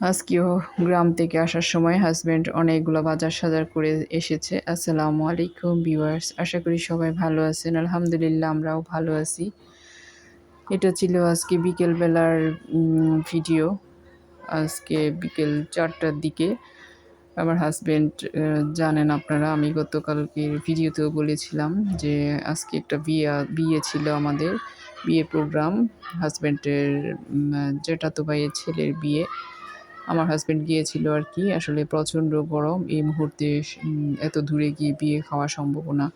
আজকেও গ্রাম থেকে আসার সময় হাজব্যান্ড অনেকগুলো বাজার সাজার করে এসেছে। আসসালামু আলাইকুম ভিউয়ার্স আশা করি সবাই ভালো আছেন। আলহামদুলিল্লাহ, আমরাও ভালো আছি। এটা ছিল আজকে বিকেলবেলার ভিডিও আজকে বিকেল চারটার দিকে আমার হাজব্যান্ড জানেন আপনারা, আমি গতকালকে ভিডিওতেও বলেছিলাম যে আজকে একটা বিয়ে বিয়ে ছিল আমাদের, বিয়ে প্রোগ্রাম হাজব্যান্ডের জেঠাতো ভাইয়ের ছেলের বিয়ে। আমার হাজব্যান্ড গিয়েছিল আর কি। আসলে প্রচণ্ড গরম, এই মুহূর্তে এত দূরে গিয়ে বিয়ে খাওয়া সম্ভব না।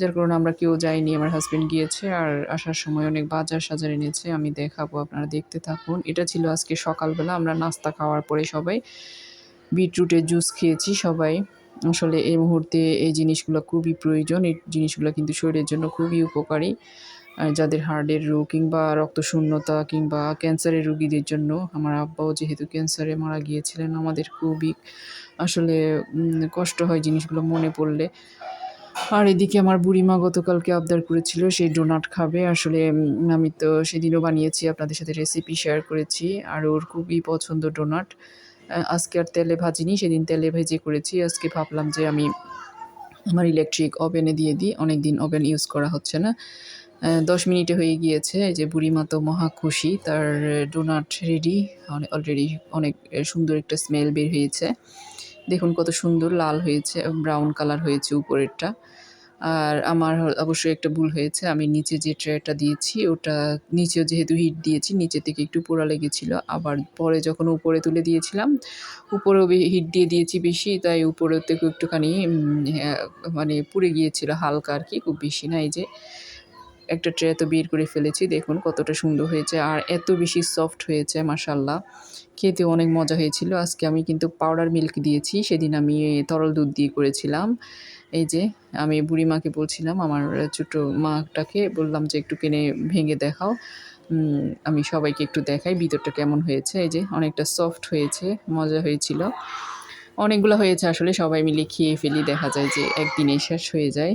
যার কারণে আমরা কেউ যাইনি, আমার হাজব্যান্ড গিয়েছে আর আসার সময় অনেক বাজার সাজার এনেছে, আমি দেখাবো, আপনারা দেখতে থাকুন। এটা ছিল আজকে সকালবেলা, আমরা নাস্তা খাওয়ার পরে সবাই বিটরুটের জুস খেয়েছি সবাই। আসলে এই মুহূর্তে এই জিনিসগুলো খুবই প্রয়োজন, এই জিনিসগুলো কিন্তু শরীরের জন্য খুবই উপকারী। যাদের হার্টের রোগ কিংবা রক্তশূন্যতা কিংবা ক্যান্সারের রোগীদের জন্য আমার আব্বাও যেহেতু ক্যান্সারে মারা গিয়েছিলেন, আমাদের খুবই আসলে কষ্ট হয় জিনিসগুলো মনে পড়লে। আর এদিকে আমার বুড়িমা গতকালকে আবদার করেছিল সেই ডোনাট খাবে। আসলে আমি তো সেদিনও বানিয়েছি, আপনাদের সাথে রেসিপি শেয়ার করেছি, আর ওর খুবই পছন্দ ডোনাট আজকে আর তেলে ভাজিনি, সেদিন তেলে ভেজে করেছি। আজকে ভাবলাম যে আমি আমার ইলেকট্রিক ওভেনে দিয়ে দিই অনেক দিন ওভেন ইউজ করা হচ্ছে না। দশ মিনিটে হয়ে গিয়েছে যে বুড়িমা তো মহা খুশি তার ডোনাট রেডি অলরেডি অনেক সুন্দর একটা স্মেল বের হয়েছে। দেখুন কত সুন্দর লাল হয়েছে ব্রাউন কালার হয়েছে উপরেরটা। আর আমার অবশ্যই একটা ভুল হয়েছে আমি নিচে যে ট্রেটা দিয়েছি ওটা নিচেও যেহেতু হিট দিয়েছি নিচে থেকে একটু পোড়া লেগেছিল। আবার পরে যখন উপরে তুলে দিয়েছিলাম উপরেও হিট দিয়ে দিয়েছি বেশি তাই উপরের থেকে একটুখানি হ্যাঁ, মানে পুড়ে গিয়েছিল হালকা আর কি খুব বেশি না এই যে। একটা ট্রে তো বের করে ফেলেছি, দেখুন কতটা সুন্দর হয়েছে আর এত বেশি সফট হয়েছে মাসাল্লাহ খেতে অনেক মজা হয়েছিল, আজকে আমি কিন্তু পাউডার মিল্ক দিয়েছি, সেদিন আমি তরল দুধ দিয়ে করেছিলাম। এই যে, আমি বুড়ি মাকে বলছিলাম, আমার ছোটো মাটাকে, বললাম যে একটু কিনে ভেঙে দেখাও। আমি সবাইকে একটু দেখাই, ভিতরটা কেমন হয়েছে। এই যে, অনেকটা সফট হয়েছে, মজা হয়েছিল। অনেকগুলো হয়েছে, আসলে সবাই মিলে খেয়ে ফেলি, দেখা যায় যে একদিনেই শেষ হয়ে যায়।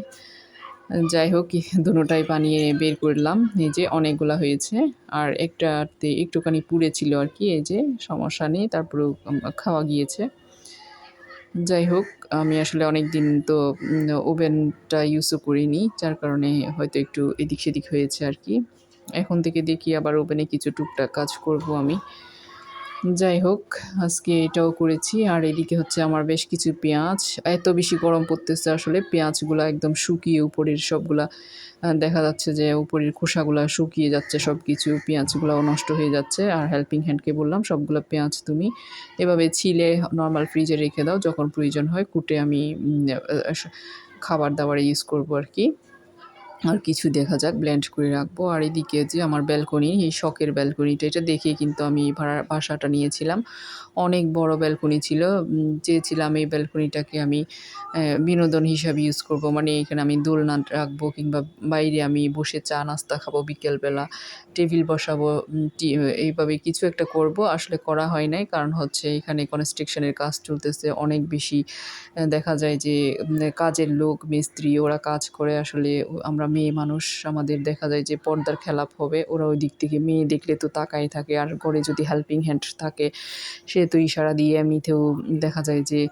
যাই হোক দুটোটাই বানিয়ে বের করলাম। এই যে অনেকগুলা হয়েছে। আর একটাতে একটুখানি পুড়ে ছিল আর কি, এই যে সমস্যা নেই, তারপরেও খাওয়া গিয়েছে। যাই হোক, আমি আসলে অনেক দিন তো ওভেনটা ইউজও করিনি, যার কারণে হয়তো একটু এদিক সেদিক হয়েছে আর কি। এখন থেকে দেখি আবার ওভেনে কিছু টুকটাক কাজ করব আমি। যাই হোক, আজকে এটাও করেছি। আর এদিকে হচ্ছে আমার বেশ কিছু পেঁয়াজ। এত বেশি গরম পড়তেছে আসলে, পেঁয়াজগুলো একদম শুকিয়ে উপরের সবগুলা দেখা যাচ্ছে যে উপরের খোসাগুলা শুকিয়ে যাচ্ছে সব কিছু পেঁয়াজগুলোও নষ্ট হয়ে যাচ্ছে। আর হেল্পিং হ্যান্ডকে বললাম, সবগুলো পেঁয়াজ তুমি এভাবে ছিলে নর্মাল ফ্রিজে রেখে দাও, যখন প্রয়োজন হয়, কুটে আমি খাবার দাবারে ইউজ করব আর কি আর কিছু দেখা যাক ব্ল্যান্ড করে রাখব। আর এদিকে যে আমার ব্যালকনি এই শখের ব্যালকনিটা এটা দেখে কিন্তু আমি ভাড়া বাসাটা নিয়েছিলাম। অনেক বড় ব্যালকনি ছিল। চেয়েছিলাম এই ব্যালকনিটাকে আমি বিনোদন হিসাবে ইউজ করব। মানে এখানে আমি দোলনা রাখব কিংবা বাইরে আমি বসে চা, নাস্তা খাব বিকেলবেলা। টেবিল বসাবো এইভাবে কিছু একটা করব। আসলে করা হয় নাই। কারণ হচ্ছে এখানে কনস্ট্রাকশনের কাজ চলতেছে। অনেক বেশি দেখা যায় যে কাজের লোক, মিস্ত্রি, ওরা কাজ করে। আসলে আমরা মেয়ে মানুষ আমাদের দেখা যায় যে পর্দার খেলাপ হবে, ওরা ওই দিক থেকে মেয়ে দেখলে তো তাকাই থাকে, আর ঘরে যদি হেল্পিং হ্যান্ড থাকে, সে তো ইশারা দিয়ে এমনিতেও দেখা যায় যে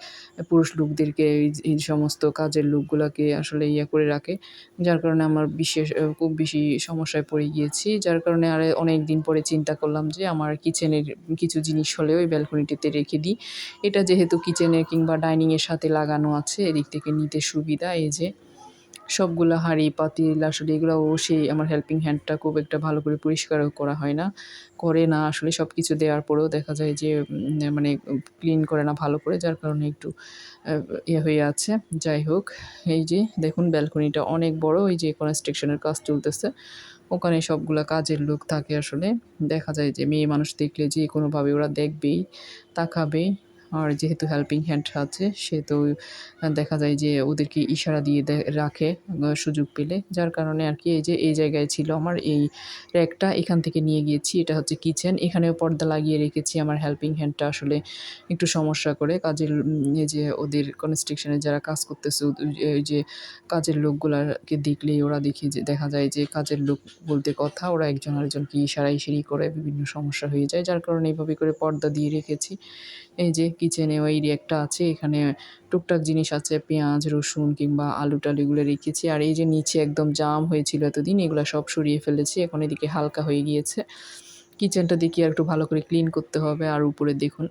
পুরুষ লোকদেরকে এই- সমস্ত কাজের লোকগুলোকে আসলে ইয়ে করে রাখে। যার কারণে আমার বিশেষ খুব বেশি সমস্যায় পড়ে গিয়েছি। যার কারণে আর অনেক দিন পরে চিন্তা করলাম যে আমার কিচেনের কিছু জিনিস হলে ওই ব্যালকনিটিতে রেখে দিই। এটা যেহেতু কিচেনে কিংবা ডাইনিংয়ের সাথে লাগানো আছে, এদিক থেকে নিতে সুবিধা এই যে। সবগুলো হাঁড়ি পাতিল আসলে এগুলো সেই আমার হেল্পিং হ্যান্ডটা খুব একটা ভালো করে পরিষ্কারও করা হয় না। করে না, আসলে সব কিছু দেওয়ার পরেও দেখা যায় যে মানে ক্লিন করে না ভালো করে, যার কারণে একটু ইয়ে হয়ে আছে। যাই হোক, এই যে দেখুন ব্যালকনিটা অনেক বড়, এই যে কনস্ট্রাকশনের কাজ চলতেছে। ওখানে সবগুলা কাজের লোক থাকে আসলে। দেখা যায় যে মেয়ে মানুষ দেখলে যে কোনোভাবে ওরা দেখবেই তাকাবে আর যেহেতু হেল্পিং হ্যান্ড আছে সে তো দেখা যায় যে ওদেরকে ইশারা দিয়ে রাখে সুযোগ পেলে। যার কারণে আর কি এই যে, এই জায়গায় ছিল আমার, এই র্যাকটা এখান থেকে নিয়ে গিয়েছি। এটা হচ্ছে কিচেন এখানেও পর্দা লাগিয়ে রেখেছি আমার হেল্পিং হ্যান্ডটা আসলে একটু সমস্যা করে। কাজের এই যে ওদের কনস্ট্রাকশনে যারা কাজ করতেছে এই যে কাজের লোকগুলাকে দেখলেই ওরা দেখি যে, দেখা যায় যে কাজের লোক বলতে কথা, ওরা একজন আরেকজনকে ইশারা ইশারি করে, বিভিন্ন সমস্যা হয়ে যায়। যার কারণে এইভাবে করে পর্দা দিয়ে রেখেছি। এই যে কিচেনে ওই একটা আছে, এখানে টুকটাক জিনিস আছে, পেঁয়াজ, রসুন কিংবা আলু টালুগুলো রেখেছি। আর এই যে নিচে একদম জাম হয়েছিল এতদিন, এগুলো সব সরিয়ে ফেলেছি, এখন এদিকে হালকা হয়ে গিয়েছে। কিচেনটা দেখি আর একটু ভালো করে ক্লিন করতে হবে, আর উপরে দেখুন,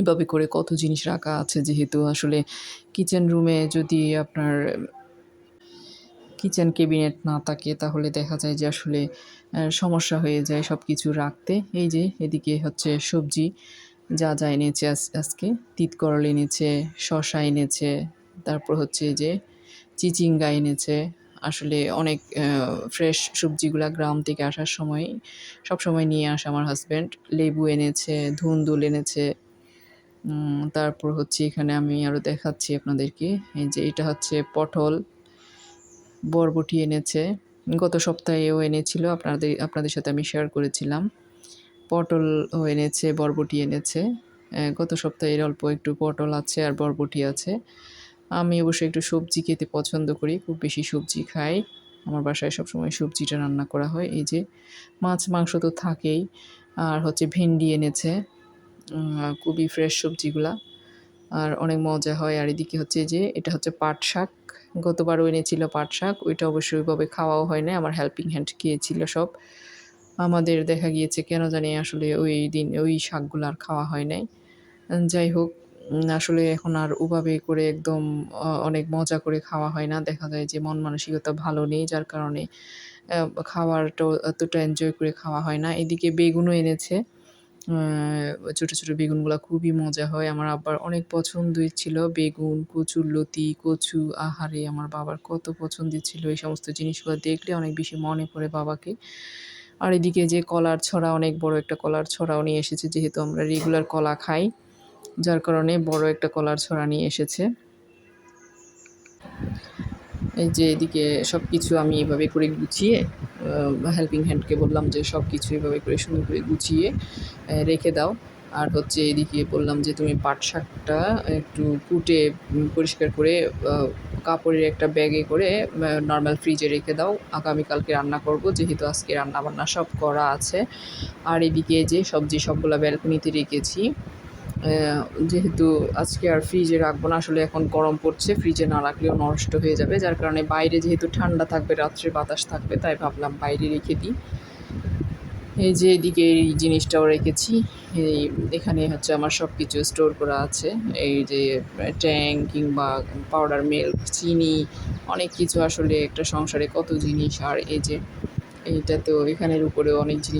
এভাবে করে কত জিনিস রাখা আছে। যেহেতু আসলে কিচেন রুমে যদি আপনার কিচেন ক্যাবিনেট না থাকে, তাহলে দেখা যায় যে আসলে সমস্যা হয়ে যায় সব কিছু রাখতে। এই যে এদিকে হচ্ছে সবজি যা যা এনেছে আজ- আজকে। তিত করল এনেছে শশা এনেছে, তারপর হচ্ছে যে চিচিঙ্গা এনেছে। আসলে অনেক ফ্রেশ সবজিগুলা গ্রাম থেকে আসার সময়, সব সময় নিয়ে আসে আমার হাজব্যান্ড লেবু এনেছে, ধুন্দুল এনেছে। তারপর হচ্ছে এখানে আমি আরও দেখাচ্ছি আপনাদেরকে। এই যে এটা হচ্ছে পটল, বরবটি এনেছে। গত সপ্তাহেও এনেছিল, আপনাদের আপনাদের সাথে আমি শেয়ার করেছিলাম। পটলও এনেছে, বরবটি এনেছে। গত সপ্তাহের অল্প একটু পটল আছে আর বরবটি আছে। আমি অবশ্যই একটু সবজি খেতে পছন্দ করি, খুব বেশি সবজি খাই। আমার বাসায় সবসময় সবজিটা রান্না করা হয়। এই যে মাছ, মাংস তো থাকেই। আর হচ্ছে ভেন্ডি এনেছে। খুবই ফ্রেশ সবজিগুলা। আর অনেক মজা হয়। আর এদিকে হচ্ছে যে এটা হচ্ছে পাট শাক। গতবারও এনেছিল পাট শাক। ওইটা অবশ্যই ওইভাবে খাওয়াও হয় না আমার হেল্পিং হ্যান্ড খেয়েছিল সব। আমাদের দেখা গিয়েছে কেন জানি আসলে ওই দিন ওই শাকগুলো আর খাওয়া হয় নাই। যাই হোক আসলে এখন আর ওভাবে করে একদম অনেক মজা করে খাওয়া হয় না। দেখা যায় যে মন মানসিকতা ভালো নেই, যার কারণে খাবারটাও এতটা এনজয় করে খাওয়া হয় না। এদিকে বেগুনও এনেছে। ছোটো ছোট ছোট বেগুনগুলো খুবই মজা হয়। আমার আব্বার অনেক পছন্দই ছিল। বেগুন, কচুর লতি, কচু, আহারে, আমার বাবার কত পছন্দের ছিল। এই সমস্ত জিনিসগুলো দেখলে অনেক বেশি মনে পড়ে বাবাকে। আর এদিকে যে কলার ছড়া, অনেক বড় একটা কলার ছড়াও নিয়ে এসেছে, যেহেতু আমরা রেগুলার কলা খাই, যার কারণে বড় একটা কলার ছড়া নিয়ে এসেছে। এই যে এদিকে সব কিছু আমি এভাবে করে গুছিয়ে হেল্পিং হ্যান্ডকে বললাম যে সব কিছু এভাবে করে সুন্দর করে গুছিয়ে রেখে দাও। আর হচ্ছে এদিকে বললাম যে তুমি পাট শাকটা একটু কুটে পরিষ্কার করে কাপড়ের একটা ব্যাগে করে নর্মাল ফ্রিজে রেখে দাও। আগামীকালকে রান্না করব, যেহেতু আজকে রান্না বান্না সব করা আছে। আর এদিকে যে সবজি সবগুলা ব্যালকনিতে রেখেছি যেহেতু আজকে আর ফ্রিজে রাখব না, আসলে এখন গরম পড়ছে ফ্রিজে না রাখলেও নষ্ট হয়ে যাবে। যার কারণে বাইরে যেহেতু ঠান্ডা থাকবে, রাত্রে বাতাস থাকবে, তাই ভাবলাম বাইরে রেখে দিই। এই যে এদিকে এই জিনিসটাও রেখেছি, এই এখানে হচ্ছে আমার সব কিছু স্টোর করা আছে, এই যে ট্যাং কিংবা পাউডার, মিল্ক, চিনি, অনেক কিছু আসলে একটা সংসারে কত জিনিস, আর এই যে এইটা তো এখানের উপরে অনেক জিনিস